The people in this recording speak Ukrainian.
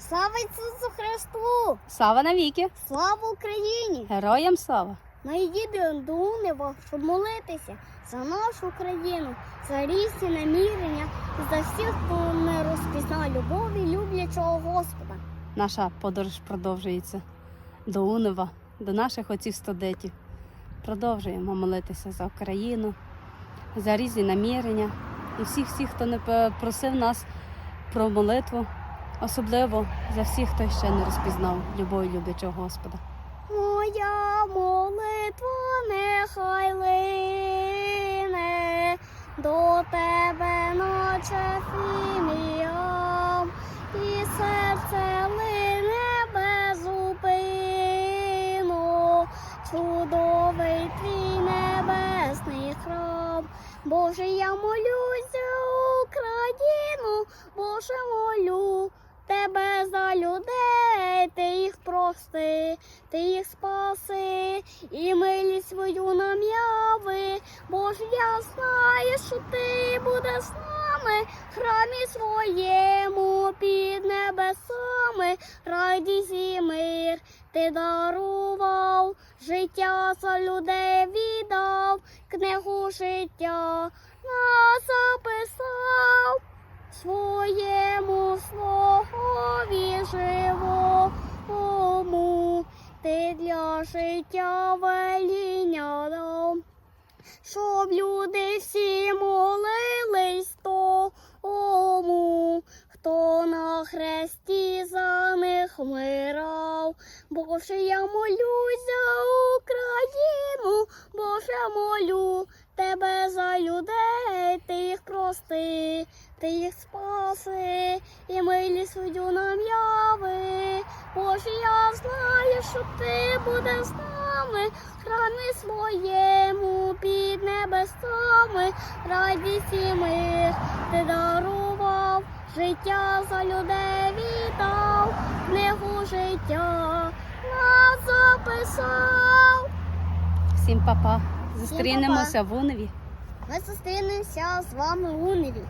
Слава Ісусу Христу! Слава навіки! Слава Україні! Героям слава! Ми їдемо до Унева, щоб молитися за нашу країну, за різні намірення за всіх, хто не розпізнав любові люблячого Господа. Наша подорож продовжується до Унова, до наших отців студентів. Продовжуємо молитися за Україну, за різні намірення і всіх, всіх, хто не просив нас про молитву, особливо за всіх, хто ще не розпізнав любові люблячого Господа. Моя молитва нехай лине до тебе, наче фіміам, і серце лине безупину, чудовий твій небесний храм. Боже, я молюсь за Україну, Боже, молю їх прости, ти їх спаси, і милість свою нам яви. Боже, я знаю, що ти будеш з нами, в храмі своєму під небесами, радість і мир ти дарував, життя за людей віддав, книгу життя нас записав. Своєму слові живому життя веління щоб люди всі молились тому, хто на хресті за них вмирав. Боже, я молюсь за Україну, Боже, молю тебе за людей, ти їх прости, ти їх спаси, і милість свою нам яви. Боже, я знаю, що ти будеш з нами, в храмі своєму під небесами, радість і мир ти дарував, життя за людей віддав, книгу життя нас записав. Всім папа! Зустрінемося в Уневі. Ми зустрінемося з вами у Униві.